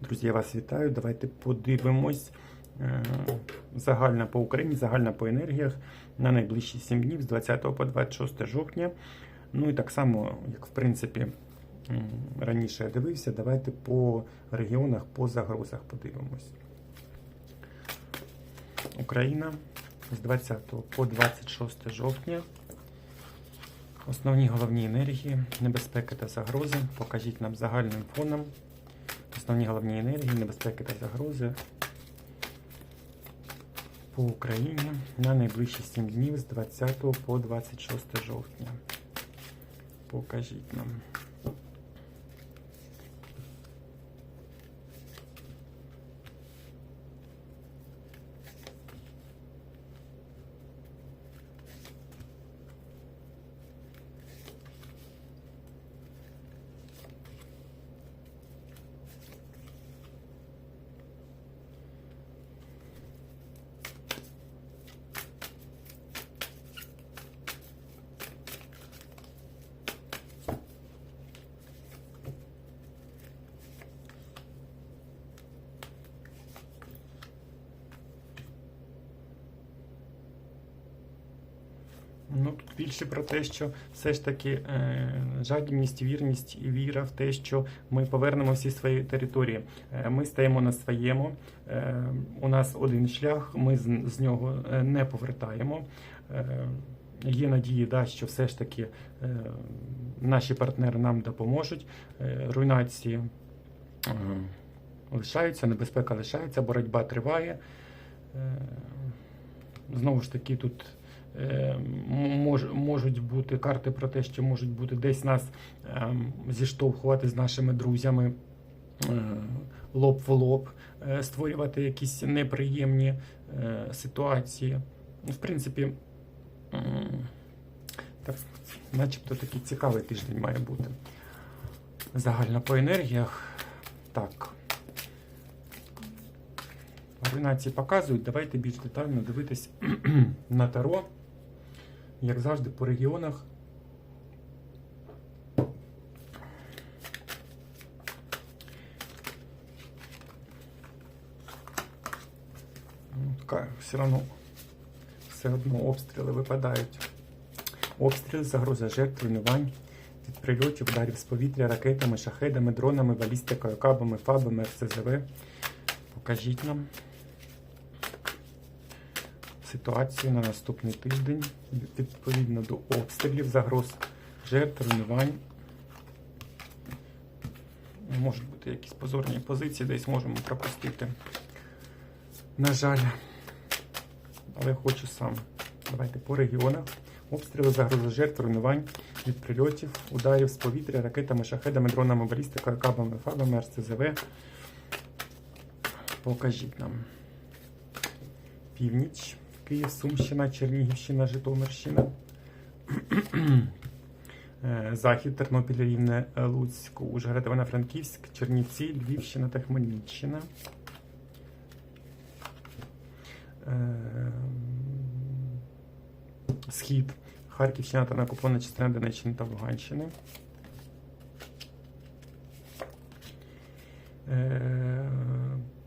Друзі, я вас вітаю. Давайте подивимось е, загальна по Україні, загальна по енергіях на найближчі 7 днів з 20 по 26 жовтня. Ну і так само, як в принципі раніше я дивився, давайте по регіонах, по загрозах подивимось. Україна з 20 по 26 жовтня. Основні головні енергії, небезпеки та загрози. Покажіть нам загальним фоном. Основні головні енергії, небезпеки та загрози по Україні на найближчі 7 днів з 20 по 26 жовтня. Покажіть нам. Ну, тут більше про те, що все ж таки е, жадібність, вірність і віра в те, що ми повернемо всі свої території. Е, ми стаємо на своєму. Е, у нас один шлях, ми з, з нього е, не повертаємо. Е, є надії, да, що все ж таки е, наші партнери нам допоможуть. Е, руйнації е, лишаються, небезпека лишається, боротьба триває. Е, знову ж таки, тут мож, можуть бути карти про те, що можуть бути десь нас е, зіштовхувати з нашими друзями е, лоб в лоб, е, створювати якісь неприємні е, ситуації. В принципі, м, так, начебто такий цікавий тиждень має бути. Загально по енергіях. Так. Руйнації показують. Давайте більш детально дивитись на таро. Як завжди, по регіонах. Ну, така, Все одно, все одно обстріли випадають. Обстріл, загроза жертв, руйнувань від прильотів, ударів з повітря, ракетами, шахедами, дронами, балістикою, кабами, фабами, РСЗВ. Покажіть нам ситуацію на наступний тиждень відповідно до обстрілів, загроз жертв, руйнувань. Можуть бути якісь позорні позиції, десь можемо пропустити. На жаль, але хочу сам. Давайте по регіонах. Обстріли, загрози жертв, руйнувань від прильотів, ударів з повітря, ракетами, шахедами, дронами, балістикою, кабами, фабами, РСЗВ. Покажіть нам. Північ, Київ, Сумщина, Чернігівщина, Житомирщина. Е, Захід, Тернопіль, Рівне, е, Луцьк, Ужгород, Івано-Франківськ, Чернівці, Львівщина та Хмельниччина. Е, Схід, Харківщина та накоплена частина Донеччини та Луганщини.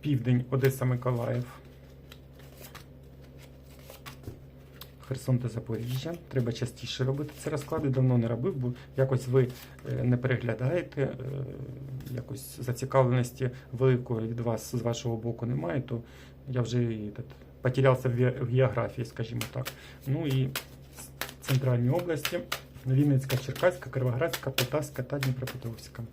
Південь, Одеса, Миколаїв. Херсон та Запоріжжя. Треба частіше робити ці розклади. Давно не робив, бо якось ви е, не переглядаєте, е, якось зацікавленості великої від вас з вашого боку немає, то я вже потерявся в в географії, скажімо так. Ну і центральні області. Вінницька, Черкаська, Кривоградська, Полтавська та Дніпропетровська.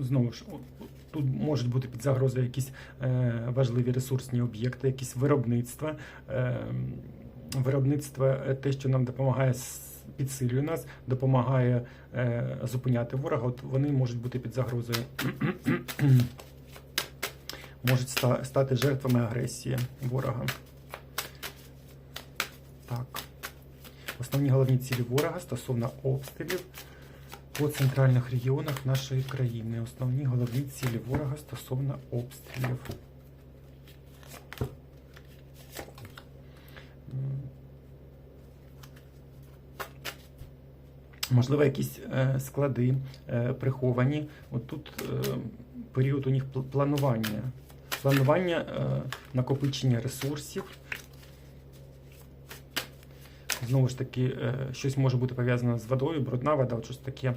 Знову ж, тут можуть бути під загрозою якісь е, важливі ресурсні об'єкти, якісь виробництва. Е, виробництво е, те, що нам допомагає, підсилює нас, допомагає е, зупиняти ворога. От вони можуть бути під загрозою. можуть ста- стати жертвами агресії ворога. Так. Основні головні цілі ворога стосовно обстрілів по центральних регіонах нашої країни. Основні головні цілі ворога стосовно обстрілів. Можливо, якісь е, склади е, приховані. От тут е, період у них планування. Планування накопичення ресурсів. Знову ж таки, е, щось може бути пов'язане з водою, брудна вода, от щось таке.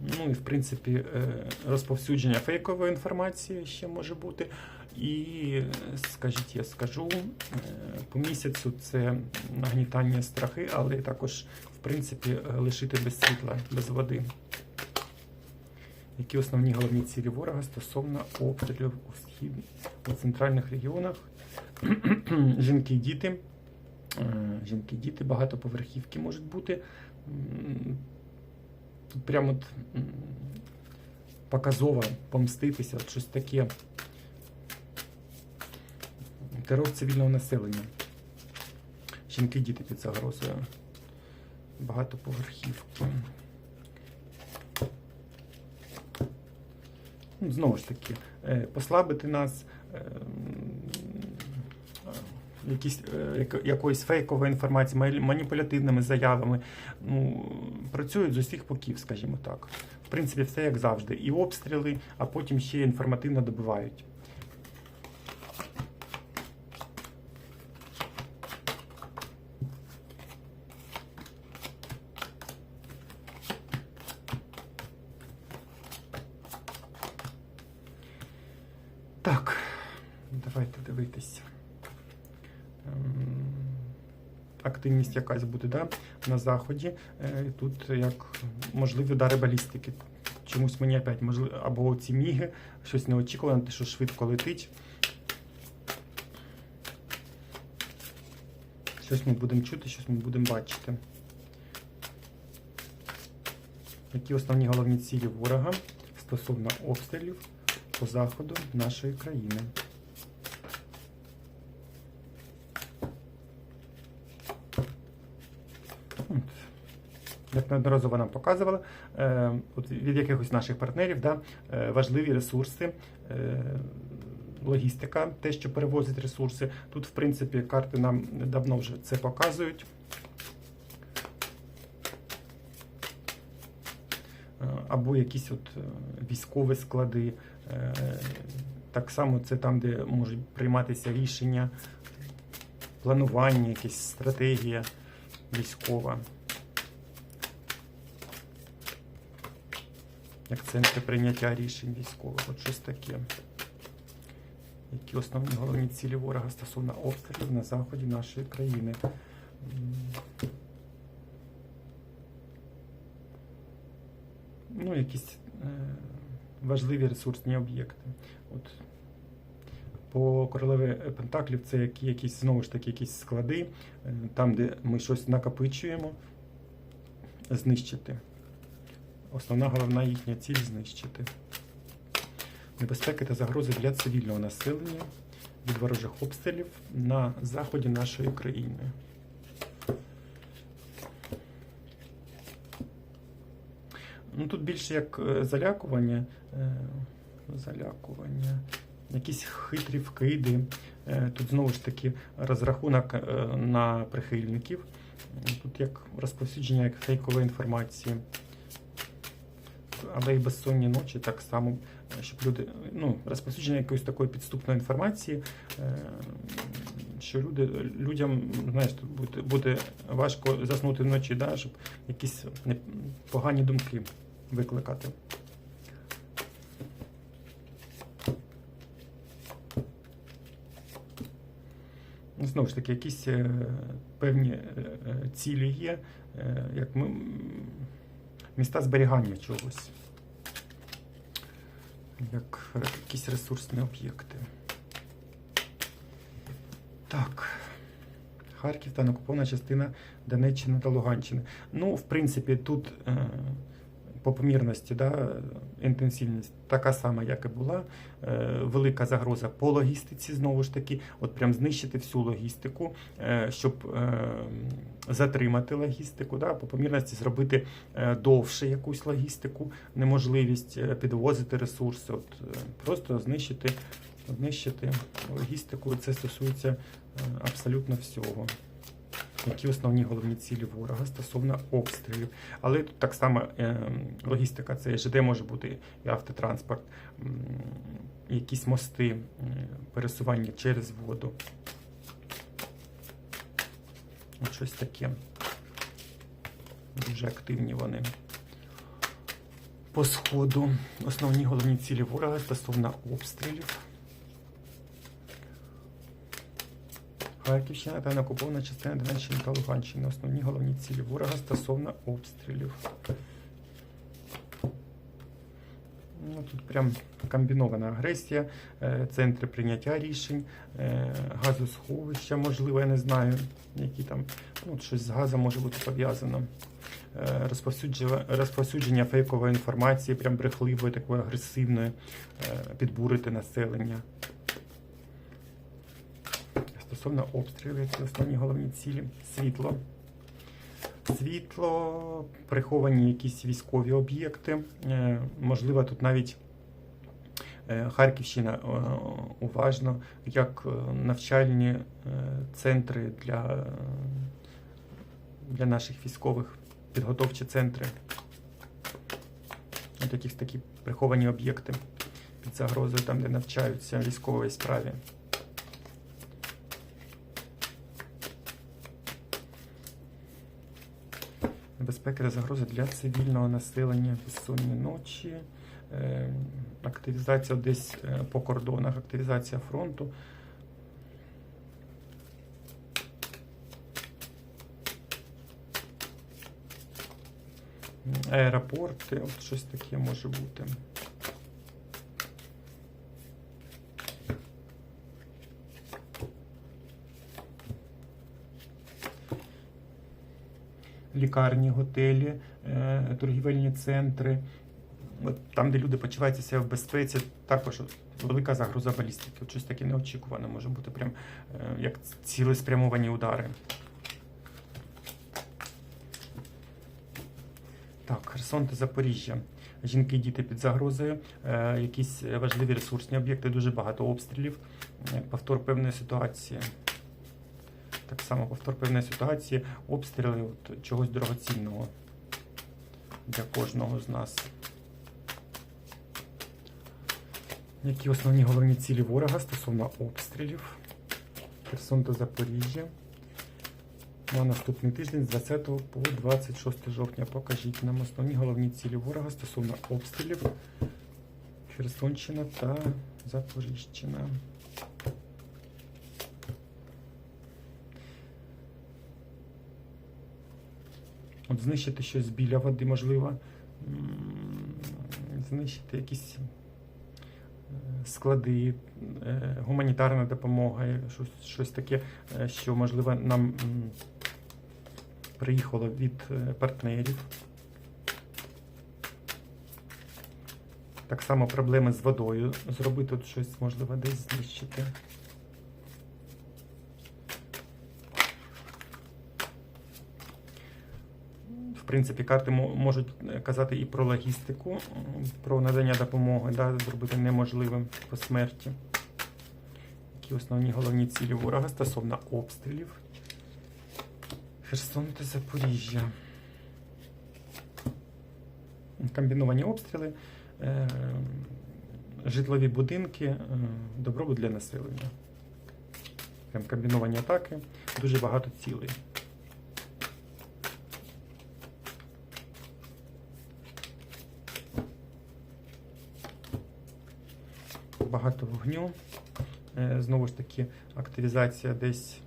Ну і в принципі е, розповсюдження фейкової інформації ще може бути. І, скажіть, я скажу, е, по місяцю це нагнітання страхи, але також, в принципі, лишити без світла, без води. Які основні головні цілі ворога стосовно обстрілів у схід у центральних регіонах? Жінки і діти. Е, Жінки і діти, багатоповерхівки можуть бути. Тут прямо от, показово помститися, от щось таке. Терор цивільного населення. Жінки і діти під загрозою. Багатоповерхівки. Знову ж таки, е, послабити нас. Якісь, е, якоїсь фейкової інформації, маніпулятивними заявами. Ну, працюють з усіх боків, скажімо так. В принципі, все як завжди. І обстріли, а потім ще інформативно добивають. Так, давайте дивитися. Активність якась буде да, на заході. Е, Тут як можливі удари балістики. Чомусь мені опять можливо, або ці міги, щось неочікуване, те, що швидко летить. Щось ми будемо чути, щось ми будемо бачити. Які основні головні цілі ворога стосовно обстрілів по заходу нашої країни? От. Як неодноразово нам показували, е, від якихось наших партнерів да, е, важливі ресурси, е, логістика, те, що перевозить ресурси. Тут, в принципі, карти нам давно вже це показують. Або якісь от військові склади. Так само це там, де можуть прийматися рішення, планування, якась стратегія військова. Як центри прийняття рішень військових, от щось таке. Які основні головні цілі ворога стосовно обстрілів на заході нашої країни? Ну, якісь е, важливі ресурсні об'єкти. От. По королеві Пентаклів це які, якісь, знову ж таки, якісь склади, е, там, де ми щось накопичуємо, знищити. Основна головна їхня ціль знищити. Небезпеки та загрози для цивільного населення від ворожих обстрілів на заході нашої країни. Ну, тут більше як е, залякування, е, залякування, якісь хитрі вкиди. Е, Тут знову ж таки розрахунок на прихильників. Тут як розповсюдження як фейкової інформації. Але і безсонні ночі так само, е, щоб люди, ну, розповсюдження якоїсь такої підступної інформації, е, що люди, людям, знаєш, буде, буде важко заснути вночі, да, щоб якісь погані думки викликати. Ну, Знову ж таки, якісь е, певні цілі є, як ми, міста зберігання чогось, як якісь ресурсні об'єкти. Так. Харків та накупована частина Донеччини та Луганщини. Ну, в принципі, тут е, по помірності да, інтенсивність така сама, як і була. Е, велика загроза по логістиці, знову ж таки, от прям знищити всю логістику, е, щоб е, затримати логістику, да, по помірності зробити довше якусь логістику, неможливість підвозити ресурси, от, просто знищити, знищити логістику. Це стосується абсолютно всього. Які основні головні цілі ворога стосовно обстрілів. Але тут так само е, логістика, це ЖД може бути і автотранспорт, якісь мости, пересування через воду. От щось таке. Дуже активні вони. По сходу основні головні цілі ворога стосовно обстрілів. Харківщина та неокупована частина Донеччини та Луганщини. Основні головні цілі ворога стосовно обстрілів. Ну, тут прям комбінована агресія, е, центри прийняття рішень, е, газосховища, можливо, я не знаю, які там ну, щось з газом може бути пов'язано. Е, Розповсюдження, фейкової інформації, прям брехливої, такої агресивної, підбурити населення. Стосовно обстрілів, які основні головні цілі. Світло. Світло, приховані якісь військові об'єкти. Е, Можливо, тут навіть е, Харківщина е, уважно, як навчальні центри для, для наших військових, підготовчі центри. От якісь такі приховані об'єкти під загрозою, там, де навчаються військовій справі. Небезпеки та загрози для цивільного населення безсонні ночі, е, активізація десь е, по кордонах, активізація фронту. Аеропорти, от щось таке може бути. Лікарні, готелі, е, торгівельні центри. От там, де люди почуваються в безпеці, також велика загроза балістики. Щось таке неочікуване може бути прям е, як цілеспрямовані удари. Так, Херсон та Запоріжжя. Жінки і діти під загрозою, е, якісь важливі ресурсні об'єкти, дуже багато обстрілів, повтор певної ситуації. Так само повтор певної ситуації, обстріли от, чогось дорогоцінного для кожного з нас. Які основні головні цілі ворога стосовно обстрілів? Херсон та Запоріжжя. На наступний тиждень з 20 по 26 жовтня покажіть нам основні головні цілі ворога стосовно обстрілів Херсонщина та Запоріжчина. От знищити щось біля води, можливо. Знищити якісь е, склади, е, гуманітарна допомога, е, щось, щось таке, що, можливо, нам приїхало від партнерів. Так само проблеми з водою. Зробити тут щось, можливо, десь знищити. Принципі, карти можуть е, казати і про логістику, про надання допомоги, да, зробити неможливим по смерті. Які основні головні цілі ворога стосовно обстрілів. Херсон та Запоріжжя. Комбіновані обстріли, е, житлові будинки, е, добробут для населення. Комбіновані атаки, дуже багато цілей. Багато вогню. Е, Знову ж таки, активізація десь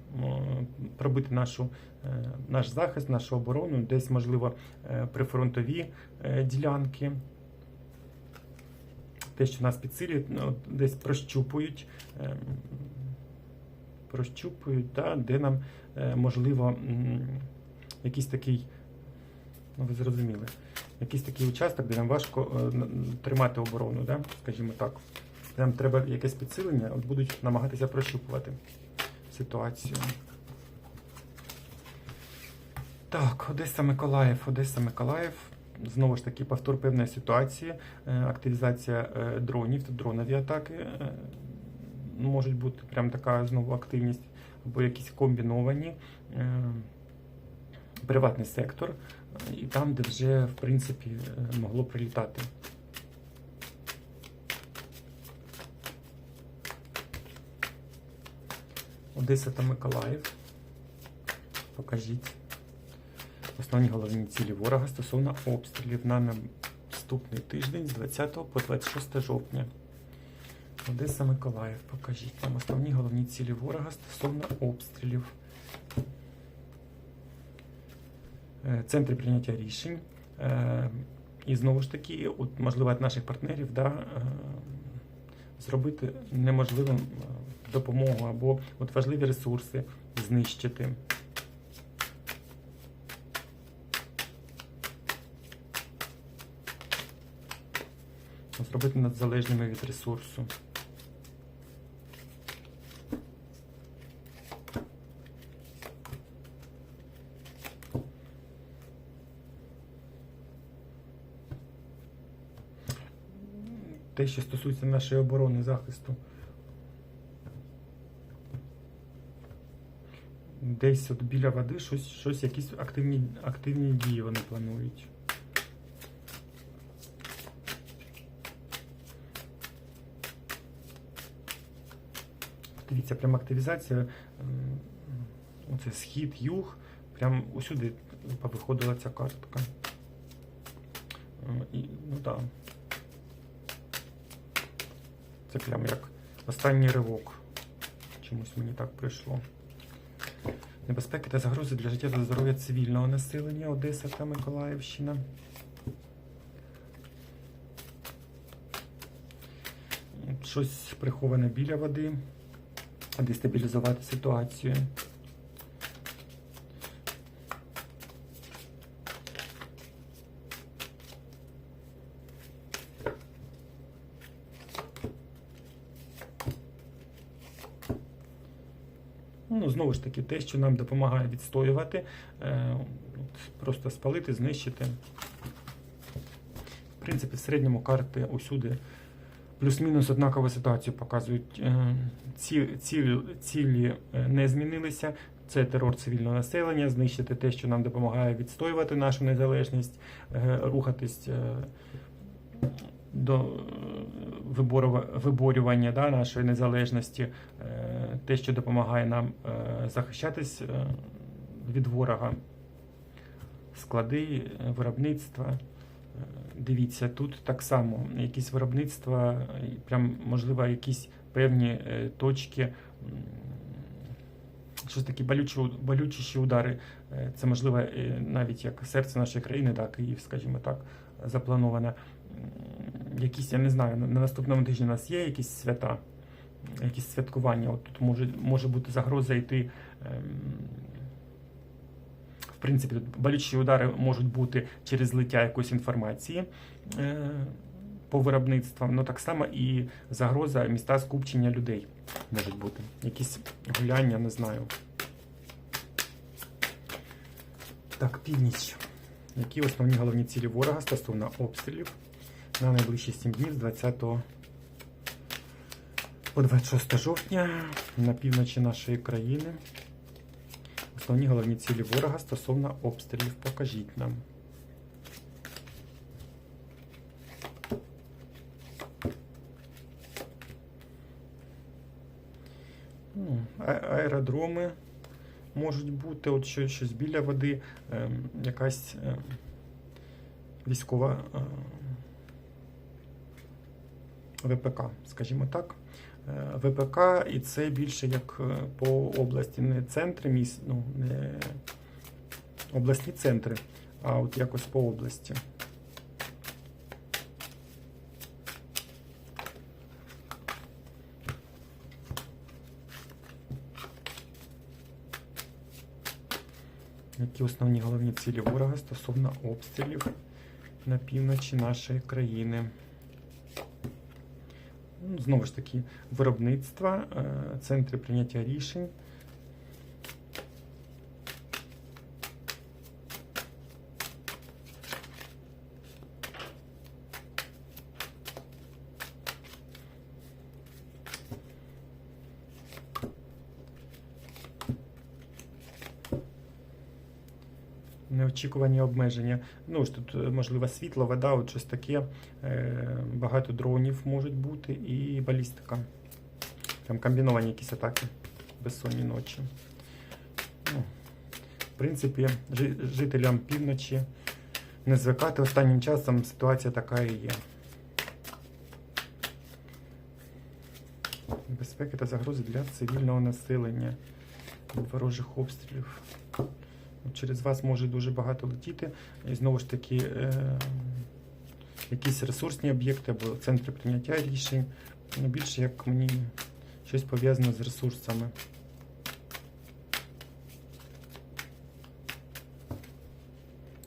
пробити нашу, е, наш захист, нашу оборону, десь, можливо, е, прифронтові ділянки. Те, що нас підсилює, ну, десь прощупують, прощупують, да, де нам можливо якийсь такий, ну ви зрозуміли, якийсь такий участок, де нам важко тримати оборону, да, скажімо так. Нам треба якесь підсилення, от будуть намагатися прощупувати ситуацію. Так, Одеса Миколаїв, Одеса Миколаїв. Знову ж таки, повтор певної ситуації, е, активізація е, дронів, дронові атаки. е, Можуть бути прям така знову активність, або якісь комбіновані. Приватний сектор, і там, де вже в принципі могло прилітати. Одеса та Миколаїв. Покажіть. Основні головні цілі ворога стосовно обстрілів на наступний тиждень з 20 по 26 жовтня. Одеса Миколаїв. Покажіть нам основні головні цілі ворога стосовно обстрілів. Е, Центри прийняття рішень. Е, І знову ж таки, от, можливо, від наших партнерів да, е, зробити неможливим допомогу або от важливі ресурси знищити. Зробити надзалежними від ресурсу. Те, що стосується нашої оборони захисту. Десь от біля води щось, щось якісь активні, активні дії вони планують. Дивіться, прям активізація. Оце схід, юг. Прям усюди виходила ця картка. І, ну так. Це прям як останній ривок. Чомусь мені так прийшло. Небезпеки та загрози для життя та здоров'я цивільного населення Одеса та Миколаївщина. Щось приховане біля води. Дестабілізувати ситуацію. Ну, знову ж таки, те, що нам допомагає відстоювати, е, просто спалити, знищити. В принципі, в середньому карти усюди плюс-мінус однакову ситуацію показують. Е, ці, цілі, цілі е, не змінилися. Це терор цивільного населення, знищити те, що нам допомагає відстоювати нашу незалежність, рухатись до виборювання да, нашої незалежності, те, що допомагає нам е, захищатись е, від ворога, склади, е, виробництва. Дивіться, тут так само якісь виробництва, прям можливо якісь певні точки, щось такі болючі, болючіші удари. Це можливо навіть як серце нашої країни, так, Київ, скажімо так, заплановане. Якісь, я не знаю, на на наступному тижні у нас є якісь свята, якісь святкування. От тут може, може бути загроза йти. ем, В принципі, тут болючі удари можуть бути через злиття якоїсь інформації е, по виробництвам, ну так само і загроза міста скупчення людей можуть бути. Якісь гуляння, не знаю. Так, північ. Які основні головні цілі ворога стосовно обстрілів на найближчі 7 днів з 20 по 26 жовтня на півночі нашої країни? Основні головні цілі ворога стосовно обстрілів. Покажіть нам. Ну, Аеродроми можуть бути, от що- щось біля води, ем, якась ем, військова е, ВПК, скажімо так. Е, ВПК, і це більше як е, по області, не центри міст, ну, не обласні центри, а от якось по області. Які основні головні цілі ворога стосовно обстрілів на півночі нашої країни? Знову ж таки, виробництва, е, центри прийняття рішень. Неочікувані обмеження. Ну ж тут, е, можливо, світло, вода, от щось таке. Е, Багато дронів можуть бути і балістика. Там комбіновані якісь атаки, безсонні ночі. Ну, в принципі, жителям півночі не звикати останнім часом ситуація така і є. Безпеки та загрози для цивільного населення ворожих обстрілів. Через вас може дуже багато летіти. І знову ж таки, е, якісь ресурсні об'єкти або центри прийняття рішень. Ну, більше як мені щось пов'язане з ресурсами.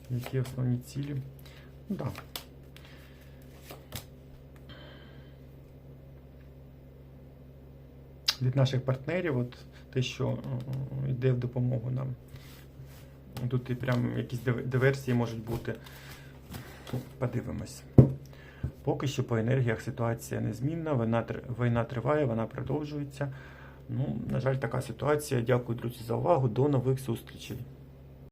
Які основні цілі? Ну, да. Від наших партнерів, от те, що е, йде в допомогу нам. Тут і прям якісь диверсії можуть бути. Подивимось. Поки що по енергіях ситуація незмінна, війна, триває, вона продовжується. Ну, на жаль, така ситуація. Дякую, друзі, за увагу. До нових зустрічей.